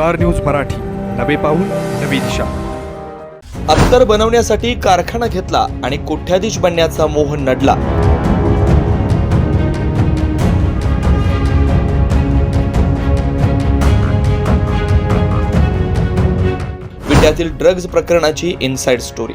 Star news Marathi. नवे पाऊल नवी दिशा. अत्तर बनवण्यासाठी कारखाना घेतला आणि कोठ्याधीश बनण्याचा मोहन नडला. विद्यातील ड्रग्ज प्रकरणाची inside story.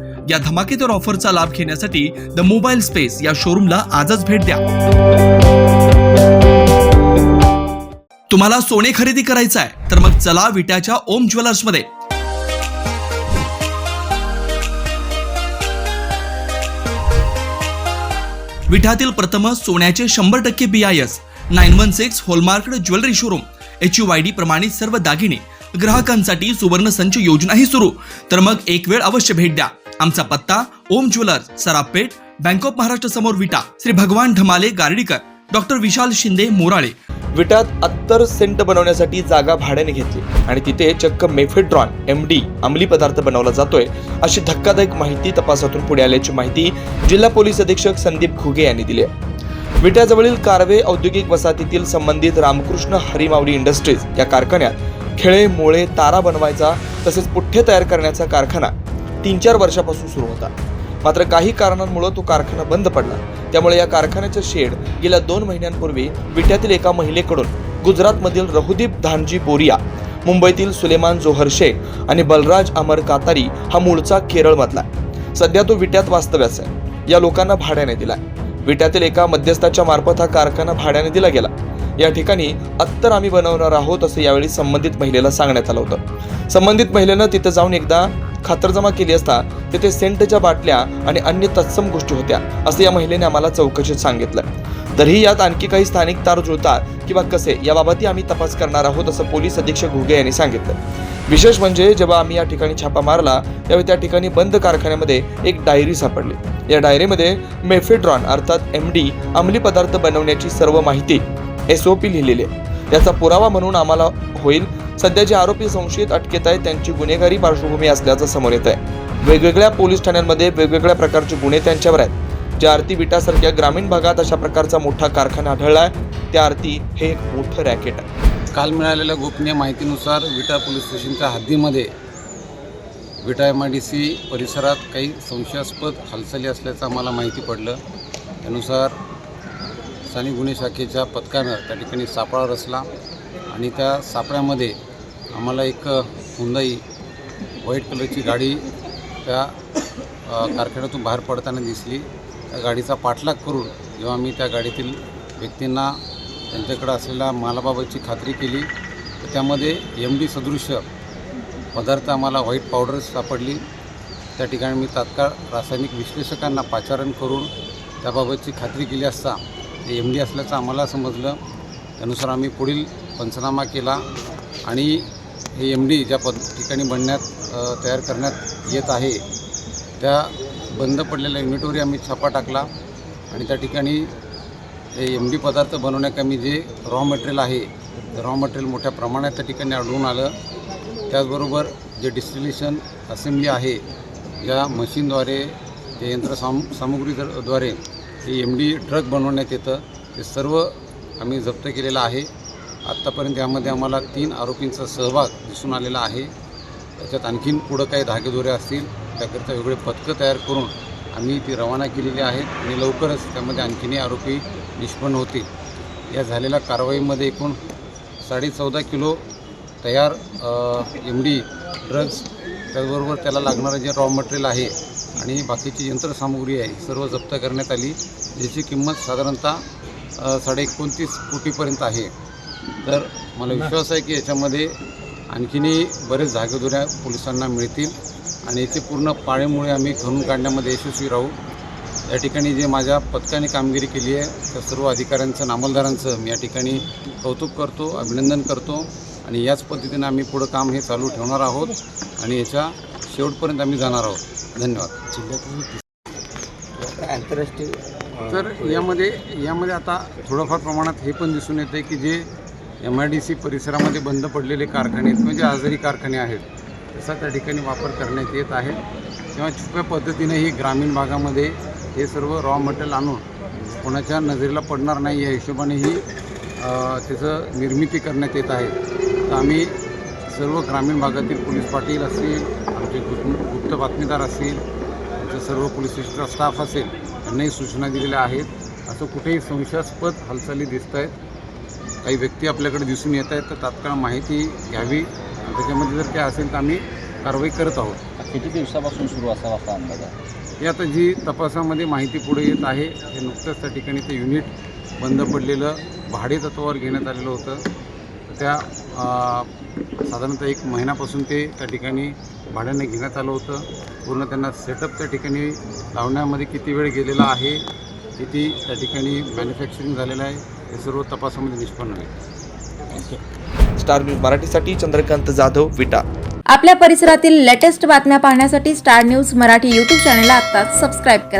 या धमाकेदार ऑफरचा लाभ घेण्यासाठी द मोबाईल स्पेस या शोरूमला आजच भेट द्या. तुम्हाला सोने खरेदी करायचं आहे तर मग चला विट्याच्या ओम ज्वेलर्समध्ये. विठातील प्रथम सोन्याचे शंभर टक्के B I S nine one six hallmarked jewellery showroom H U I D प्रमाणित सर्व दागिने. ग्राहकांसाठी सुवर्ण संच योजनाही सुरू. तर मग एक वेळ अवश्य भेट द्या. आमचा पत्ता Om jewellers Sarapeth bank of Maharashtra समोर विटा श्री भगवान ढमाले गार्डीकर डॉक्टर विशाल शिंदे मोराळे. विटात अत्तर सेंट बनवण्यासाठी जागा भाड्याने घेतली आणि तिथे चक्क मेफेड्रॉन एम डी अंमली पदार्थ बनवला जातोय अशी धक्कादायक माहिती तपासातून पुढे आल्याची माहिती जिल्हा पोलीस अधीक्षक संदीप घुगे यांनी दिली आहे. विट्याजवळील कारवे औद्योगिक वसाहतीतील संबंधित रामकृष्ण हरिमावली इंडस्ट्रीज या कारखान्यात खेळे मोळे तारा बनवायचा तसेच पुठ्ठे तयार करण्याचा कारखाना तीन चार वर्षापासून सुरू होता. मात्र काही कारणांमुळे तो कारखाना बंद पडला. त्यामुळे या कारखान्याचे शेड गेल्या दोन महिन्यांपूर्वी विट्यातील एका महिलेकडून गुजरातमधील रहुदीप धानजी बोरिया मुंबईतील सुलेमान जोहर शेख आणि बलराज अमर कातारी हा मूळचा केरळमधला आहे. सध्या तो विट्यात वास्तव्यास आहे. या लोकांना भाड्याने दिलाय. विट्यातील एका मध्यस्थाच्या मार्फत हा कारखाना भाड्याने दिला गेला. या ठिकाणी अत्तर आम्ही बनवणार आहोत असं यावेळी संबंधित महिलेला सांगण्यात आलं होतं. संबंधित महिलेनं तिथं जाऊन एकदा खातरजमा केली असता तिथे सेंटच्या बाटल्या आणि अन्य तत्सम गोष्टी होत्या असं या महिलेने आम्हाला चौकशीत सांगितलं. तरीही यात आणखी काही स्थानिक तार जुळतात किंवा कसे याबाबतही आम्ही तपास करणार आहोत असं पोलीस अधीक्षक घुगे यांनी सांगितलं. विशेष म्हणजे जेव्हा आम्ही या ठिकाणी छापा मारला त्यावेळी त्या ठिकाणी बंद कारखान्यामध्ये एक डायरी सापडली. या डायरीमध्ये मेफेड्रॉन अर्थात एम डी अंमली पदार्थ बनवण्याची सर्व माहिती एस ओ पी लिहिलेली आहे. याचा पुरावा म्हणून आम्हाला होईल सध्या जे आरोपी संशयित अटकेत आहेत. त्यांची गुन्हेगारी पार्श्वभूमी असल्याचं समोर येत आहे वेगवेगळ्या पोलीस ठाण्यांमध्ये वेगवेगळ्या प्रकारचे गुन्हे त्यांच्यावर आहेत. ज्या आरती विटासारख्या ग्रामीण भागात अशा प्रकारचा मोठा कारखाना आढळला आहे त्या आरती हे एक मोठं रॅकेट आहे. काल मिळालेल्या गोपनीय माहितीनुसार विटा पोलीस स्टेशनच्या हद्दीमध्ये Vita M I D C परिसरात काही संशयास्पद हालचाली असल्याचं आम्हाला माहिती पडलं. त्यानुसार स्थानिक गुन्हे शाखेच्या पथकानं त्या ठिकाणी सापळा रचला आणि त्या सापळ्यामध्ये आम्हाला एक हुंदाई व्हाईट कलरची गाडी त्या कारखान्यातून बाहेर पडताना दिसली. त्या गाडीचा पाठलाग करून जेव्हा आम्ही त्या गाडीतील व्यक्तींना त्यांच्याकडे असलेल्या मालाबाबतची खात्री केली तर त्यामध्ये एम डी सदृश्य पदार्थ आम्हाला व्हाईट पावडर सापडली. त्या ठिकाणी मी तात्काळ रासायनिक विश्लेषकांना पाचारण करून त्याबाबतची खात्री केली असता ते एम डी असल्याचं आम्हाला समजलं. त्यानुसार आम्ही पुढील पंचनामा केला आणि हे एम डी ज्या पद ठिकाणी बनण्यात तयार करण्यात येत आहे त्या बंद पडलेल्या युनिटवरही आम्ही छापा टाकला आणि त्या ठिकाणी हे एम डी पदार्थ बनवण्याकमी जे रॉ मटेरियल आहे ते रॉ मटेरियल मोठ्या प्रमाणात त्या ठिकाणी आढळून आलं. त्याचबरोबर जे डिस्टिलेशन असेंब्ली आहे ज्या मशीनद्वारे जे यंत्रसाम सामुग्रीद्वारे हे एम डी ड्रग बनवण्यात येतं. ते सर्व आम्ही जप्त केलेलं आहे. आत्तापर्यंत यामध्ये आम्हाला तीन आरोपींचा सहभाग दिसून आलेला आहे. त्याच्यात आणखीन पुढं काही धागेदोरे असतील त्याकरिता वेगळे पथकं तयार करून आम्ही ती रवाना केलेली आहेत आणि लवकरच त्यामध्ये आणखीनही आरोपी निष्पन्न होतील. या झालेल्या कारवाईमध्ये एकूण साडे चौदा किलो तयार एम डी ड्रग्ज त्याचबरोबर त्याला लागणारं जे रॉ मटेरियल आहे आणि बाकीची यंत्रसामुग्री आहे सर्व जप्त करण्यात आली ज्याची किंमत साधारणतः साडे एकोणतीस कोटीपर्यंत आहे. तर मला विश्वास आहे की याच्यामध्ये आणखीनही बरेच धागेदोऱ्या पोलिसांना मिळतील आणि याचे पूर्ण पाळेमुळे आम्ही खणून काढण्यामध्ये यशस्वी राहू. या ठिकाणी जे माझ्या पथकाने कामगिरी केली आहे त्या सर्व अधिकाऱ्यांचं नामलदारांचं मी या ठिकाणी कौतुक करतो अभिनंदन करतो आणि याच पद्धतीने आम्ही पुढं काम हे चालू ठेवणार आहोत आणि याच्या शेवटपर्यंत आम्ही जाणार आहोत. धन्यवाद. तर यामध्ये यामध्ये आता थोडंफार प्रमाणात हे पण दिसून येतं आहे की जे एम आय डी सी परिसरामध्ये बंद पडलेले कारखाने आहेत म्हणजे आजारी कारखाने आहेत. तसा त्या ठिकाणी वापर करण्यात येत आहे. किंवा छुप्या पद्धतीने ही ग्रामीण भागामध्ये हे सर्व रॉ मटेरियल आणून कोणाच्या नजरेला पडणार नाही या हिशोबाने ही त्याचं निर्मिती करण्यात येत आहे. तर आम्ही सर्व ग्रामीण भागातील पोलीस पाटील असतील आमचे गुप्त गुप्त बातमीदार असतील आमचे सर्व पोलीस स्टेशनचा स्टाफ असेल त्यांनाही सूचना दिलेल्या आहेत. असं कुठेही संशयास्पद हालचाली दिसत आहेत काही व्यक्ती आपल्याकडे दिसून येत आहेत तर तात्काळ माहिती घ्यावी. आणि त्याच्यामध्ये जर काय असेल तर आम्ही कारवाई करत आहोत. किती दिवसापासून सुरू असावा असा अंदाज आहे? आता जी तपासामध्ये माहिती पुढे येत आहे हे नुकतंच त्या ठिकाणी ते युनिट बंद पडलेलं भाडे तत्वावर घेण्यात आलेलं होतं. त्या साधारणतः एक महिन्यापासून ते त्या ठिकाणी भाड्याने घेण्यात आलं होतं. पूर्ण त्यांना सेटअप त्या ठिकाणी लावण्यामध्ये किती वेळ गेलेला आहे किती त्या ठिकाणी मॅन्युफॅक्चरिंग झालेलं आहे हे सर्व तपासामध्ये निष्पन्न होईल स्टार न्यूज मराठीसाठी चंद्रकांत जाधव विटा. आपल्या परिसरातील लेटेस्ट बातम्या पाहण्यासाठी स्टार न्यूज मराठी यूट्यूब चॅनलला आत्ताच सबस्क्राईब करा.